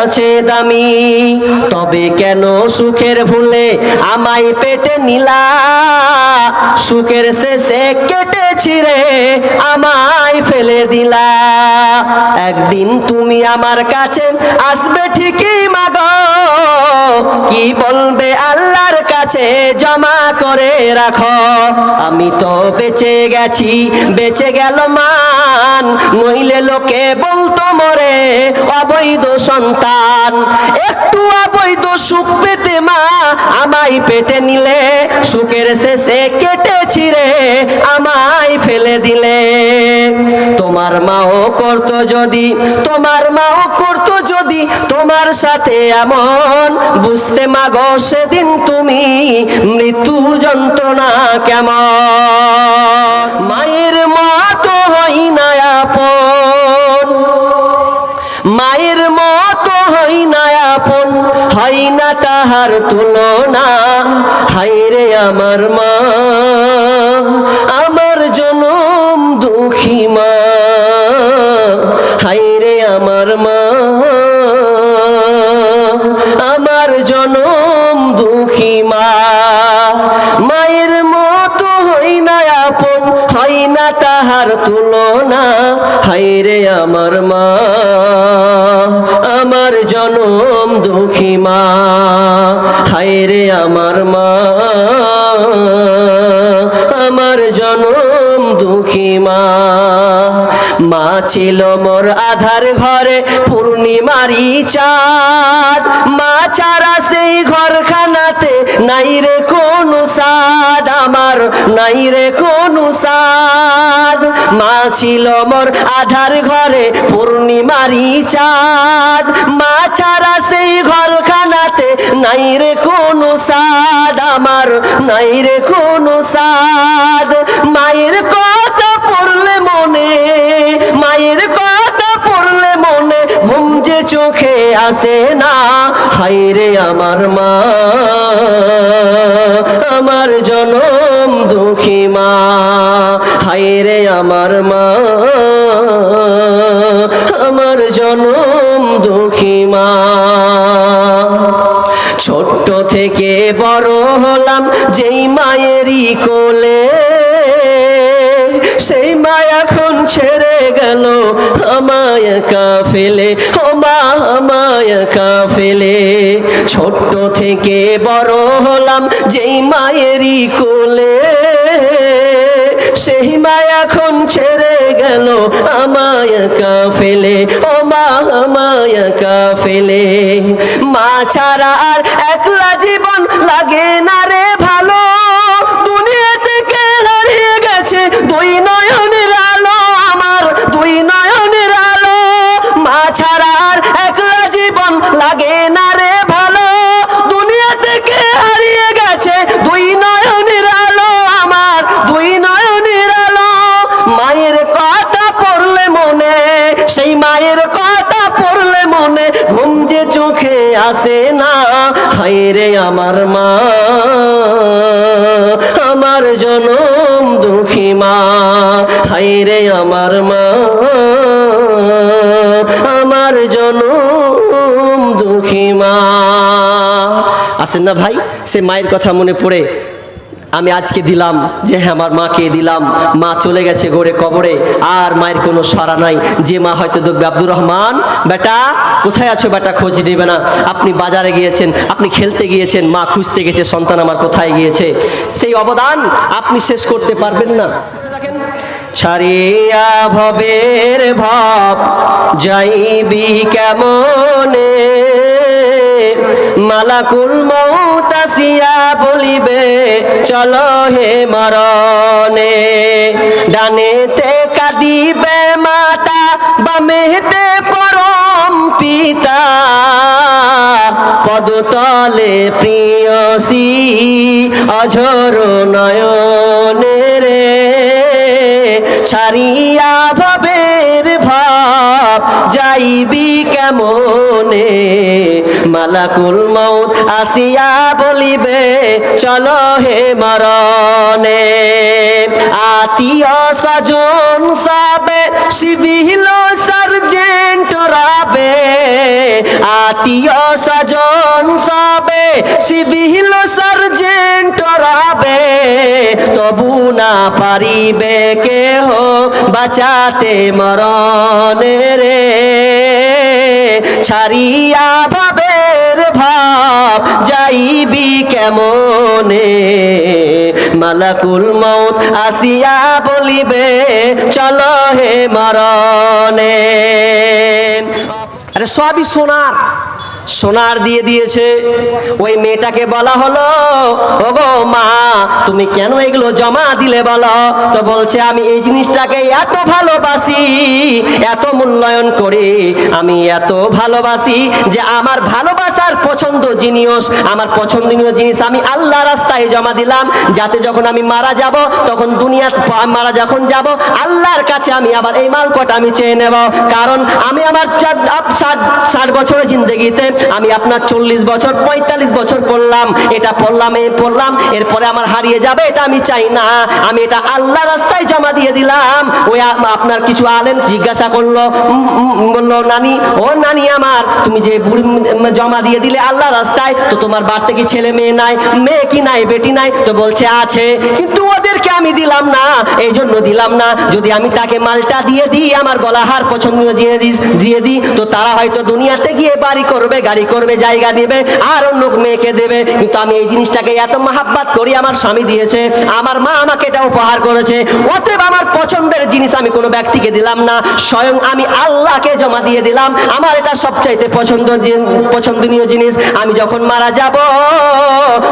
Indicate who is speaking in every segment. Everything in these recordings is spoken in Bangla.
Speaker 1: কাছে দামি। তবে কেন সুখের ভুলে আমায় পেটে নিলা? সুখের শেষে কেটে ছিঁড়ে আমায় ফেলে দিলা। একদিন তুমি আমার কাছে আসবে ঠিকই, মাগ। কি বলবে আল্লাহর কাছে করে রাখো। আমি তো বেঁচে গেছি, বেঁচে গেল মান। নইলে লোকে বলতো, মরে অবৈধ সন্তান। একটু অবৈধ সুখ পেতে মা, আমায় পেটে নিলে। সুখের শেষে কেটেছি রে ছিঁড়ে আমায় ফেলে দিলে। তোমার মাও করতো যদি, তোমার মাও করতো যদি, তোমার সাথে এমন। বুঝতে মাগো সেদিন তুমি মৃত্যু যন্ত্রণা কেমন? মায়ের মতো হই না আপন। মায়ের মতো হই না আপন। হয় না তাহার তুলনা। হাই রে আমার মা। আমার আমার মা আমার জনম দুঃখী মা। মায়ের মতো হই না আপন, হয় না তাহার তুলনা। হাই রে আমার মা, আমার জনম দুঃখী মা। হাই রে আমার মা, আমার জনম দুঃখী মা। মা ছিল মোর আধার ঘরে পূর্ণিমারি চাঁদ। মা ছাড়া সেই ঘরখানাতে নাই রে কোন সাদ, আমার নাই রে কোন সাদ। মা ছিল মোর আধার ঘরে পূর্ণিমারি চাঁদ। মা ছাড়া সেই ঘরখানাতে নাই রে কোন সাদ, আমার নাই রে কোন সাদ। মায়ের কথা পড়লে মনে মায়ের কথা পড়লে মনে ঘুম যে চোখে আসে না। হাই রে আমার মা, আমার জনম দুঃখী মা। হাই রে আমার মা, আমার জনম দুঃখী মা। ছোট্ট থেকে বড় হলাম যেই মায়েরই কোলে। মা এখন ছেড়ে গেল, আমায় একা ফেলে ও মা, আমায় একা ফেলে ছোট্ট থেকে বড় হলাম যেই মায়েরই কোলে। সেই মা এখন ছেড়ে গেল, আমায় একা ফেলে ও মা, আমায় একা ফেলে মা ছাড়া আর একলা জীবন লাগে না রে আসে না? হায় রে আমার মা, আমার জনম দুঃখী মা। হায় রে আমার মা, আমার জনম দুঃখী মা। আসেন না ভাই, সে মায়ের কথা মনে পড়ে। আমি আজকে দিলাম যে হ্যাঁ আমার মাকে দিলাম। মা চলে গেছে ঘরে কবরে, আর মায়ের কোনো সারা নাই। যে মা হয়তো দেখবে, আব্দুর রহমান, বেটা, কোথায় আছো বেটা? খোঁজ নেবে না। আপনি বাজারে গিয়েছেন, আপনি খেলতে গিয়েছেন, মা খুঁজতে গেছে, সন্তান আমার কোথায় গিয়েছে? সেই অবদান আপনি শেষ করতে পারবেন না। ছাড়িয়া ভবের ভাব, যাইবি কেমনে? মালাকুল মৌত আসিয়া বলিবে, চলো হে মরণে। ডানেতে কাঁদিবে মাতা, বামেতে পরম পিতা। পদতলে প্রিয়সী অঝর নয়নে রে, ছাড়িয়া ভবের ভাব যাইবি কেমনে? মালাকুল মৌত আসিয়া বলিবে, চলো হে মরণে। আত্মীয় স্বজন সবে সিভিল সার্জেন্ট রাবে। আত্মীয় স্বজন সবে সিভিল সার্জেন্ট রাবে। তবু না পারিবে কেহ বাঁচাতে মরণে রে। ছাড়িয়া ভাব যাইবি কেমনে? মালাকুল মৌত আসিয়া বলিবে চলো হে মরণে। আরে সবই সোনার। সোনার দিয়ে দিয়েছে। ওই মেয়েটাকে বলা হলো, ওগো মা, তুমি কেন এগুলো জমা দিলে বলো? তো বলছে, আমি এই জিনিসটাকে এত ভালোবাসি, এত মূল্যায়ন করি, আমি এত ভালোবাসি যে আমার ভালোবাসার পছন্দ জিনিস, আমার পছন্দনীয় জিনিস আমি আল্লাহ রাস্তায় জমা দিলাম। যাতে যখন আমি মারা যাব, তখন দুনিয়া মারা যখন যাব, আল্লাহর কাছে আমি আবার এই মাল কটা আমি চেয়ে নেব। কারণ আমি আমার ষাট বছরের জিন্দগিতে আমি আপনার চল্লিশ বছর, পঁয়তাল্লিশ বছর পড়লাম, এটা পড়লাম, এই পড়লাম, এরপরে আমার হারিয়ে যাবে, এটা আমি চাই না, আমি এটা আল্লাহ রাস্তায় জমা দিয়ে দিলাম। ওই আপনার কিছু আলেম জিজ্ঞাসা করল বলল, নানি, ও নানি আমার, তুমি যে বুড়ি জমা দিয়ে দিলে আল্লাহ রাস্তায়, তো তোমার বাড়িতে কি ছেলে মেয়ে নাই, মেয়ে কি নাই, বেটি নাই? তো বলছে, আছে। কিন্তু আমি দিলাম না এই জন্য দিলাম না। যদি আমি তাকে মালটা দিয়ে দিই, আমার গলাহার পছন্দীয় জিনিস দিয়ে দিই, তো তারা হয়তো দুনিয়াতে গিয়ে বাড়ি করবে, গাড়ি করবে, জায়গা নেবে, আর অন্য মেয়েকে দেবে। কিন্তু আমি এই জিনিসটাকে এত মাহাব্বাত করি, আমার স্বামী দিয়েছে, আমার মা আমাকে এটা উপহার করেছে। অতএব আমার পছন্দের জিনিস আমি কোনো ব্যক্তিকে দিলাম না, স্বয়ং আমি আল্লাহকে জমা দিয়ে দিলাম। আমার এটা সবচাইতে পছন্দ পছন্দনীয় জিনিস, আমি যখন মারা যাব,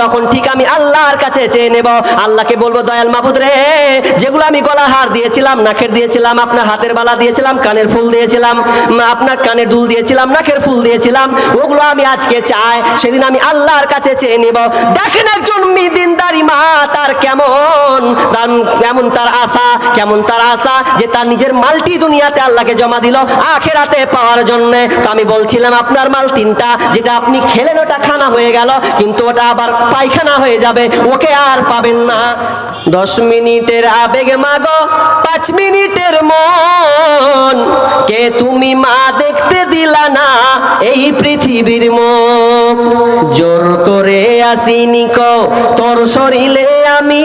Speaker 1: তখন ঠিক আমি আল্লাহর কাছে চেয়ে নেব। আল্লাহকে বলব, দয়াল মাবুদ রে, যেগুলো আমি গলাহার দিয়েছিলাম, নাকের দিয়েছিলাম, আপনার হাতের বালা দিয়েছিলাম, কানের ফুল দিয়েছিলাম আপনার কানে দুল দিয়েছিলাম, নাকের ফুল দিয়েছিলাম, ওগুলো আমি আজকে চাই, সেদিন আমি আল্লাহর কাছে চেয়ে নিব। দেখেন একজন কেমন তার আশা, কেমন তার আশা যে তার নিজের মালটি দুনিয়াতে আল্লাহকে জমা দিল, আখেরাতে পাওয়ার জন্য। তো আমি বলছিলাম, আপনার মাল তিনটা, যেটা আপনি খেলেন ওটা খানা হয়ে গেল, কিন্তু ওটা আবার পায়খানা হয়ে যাবে, ওকে আর পাবেন না। দশ মিনিটের আবেগে মাগো, পাঁচ মিনিটের মন, কে তুমি মা দেখতে দিলা না এই পৃথিবীর মুখ? জোর করে আসিনি কো, তোর শরীরে আমি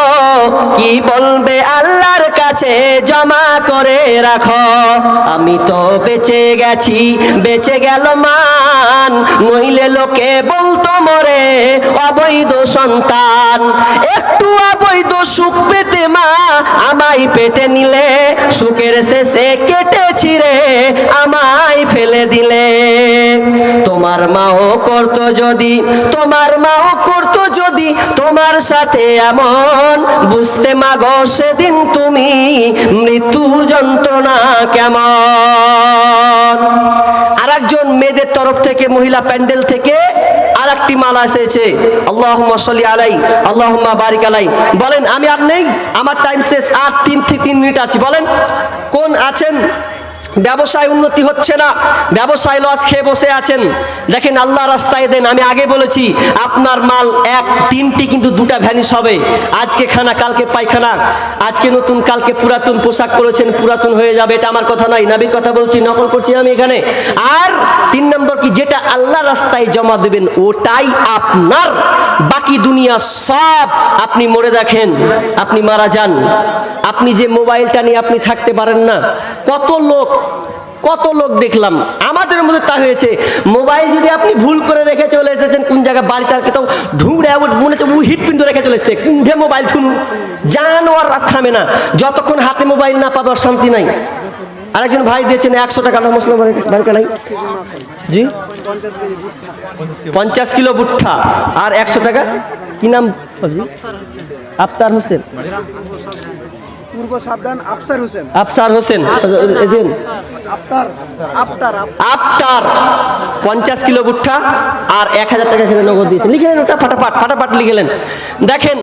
Speaker 1: কি বলবে আল্লাহর কাছে জমা করে রাখো? আমি তো বেঁচে গেছি, বেঁচে গেল মান। নইলে লোকে বলতো, মরে অবৈধ সন্তান। একটু অবৈধ সুখ পেতে মা, আমায় পেটে নিলে। সুখের শেষে কেটে ছিঁড়ে আমায় ফেলে দিলে। তোমার মাও করতো যদি, তোমার মাও করতো যদি তোমার সাথে এমন, বুঝতে মাগো সেদিন তুমি মৃত্যুর যন্ত্রণা কেমন? আর একজন মেয়েদের তরফ থেকে, মহিলা প্যান্ডেল থেকে আর একটি মালা এসেছে। আল্লাহ আলাই আল্লাহ বারিক আলাই বলেন, আমি আর নেই, আমার টাইম শেষ, আর তিন থেকে তিন মিনিট আছি। বলেন, কোন আছেন? ব্যবসায় উন্নতি হচ্ছে না। ব্যবসায় লস খেয়ে বসে আছেন। দেখেন আল্লাহ রাস্তায় দেন। আমি আগে বলেছি, আপনার মাল এক, তিনটি কিন্তু দুটা ভ্যানিশ হবে। আজকে খানা, কালকে পায়খানা। আজকে নতুন, কালকে পুরাতন পোশাক পরেছেন, পুরাতন হয়ে যাবে, এটা আমার কথা নয় নাবির কথা বলছি, নকল করছি আমি এখানে। আর তিন নম্বর কি, যেটা আল্লাহ রাস্তায় জমা দেবেন, ওটাই আপনার। বাকি দুনিয়া সব আপনি মরে দেখেন, আপনি মারা যান। আপনি যে মোবাইলটা নিয়ে আপনি থাকতে পারেন না। কত লোক কত লোক দেখলাম। আমাদের মধ্যে তা হয়েছে। মোবাইল যদি আপনি ভুল করে রেখে চলে এসেছেন, কোন জায়গায় বাড়িতে আর তো ঢুঁড়ে মনে হচ্ছে হিট পিন্টু রেখে চলে এসেছে। কুন্ধে মোবাইল থুনু জান আর রাত থামে না। যতক্ষণ হাতে মোবাইল না পাবার শান্তি নাই। আরেকজন ভাই দিয়েছেন একশো টাকা না মশলা জি? পঞ্চাশ কিলো ভুট্টা। আর একশো টাকা? কি নাম? আফতার হোসেন।
Speaker 2: পূর্ব সাবধান আফসার হোসেন।
Speaker 1: আফসার হোসেন। এদিন।
Speaker 2: আফতার আফতার
Speaker 1: আফতার। পঞ্চাশ কিলো ভুট্টা আর এক হাজার টাকা এখানে নগদ দিয়েছে লিখে নেন ওটা ফাটাফাট ফাটাফাট লিখে দেখেন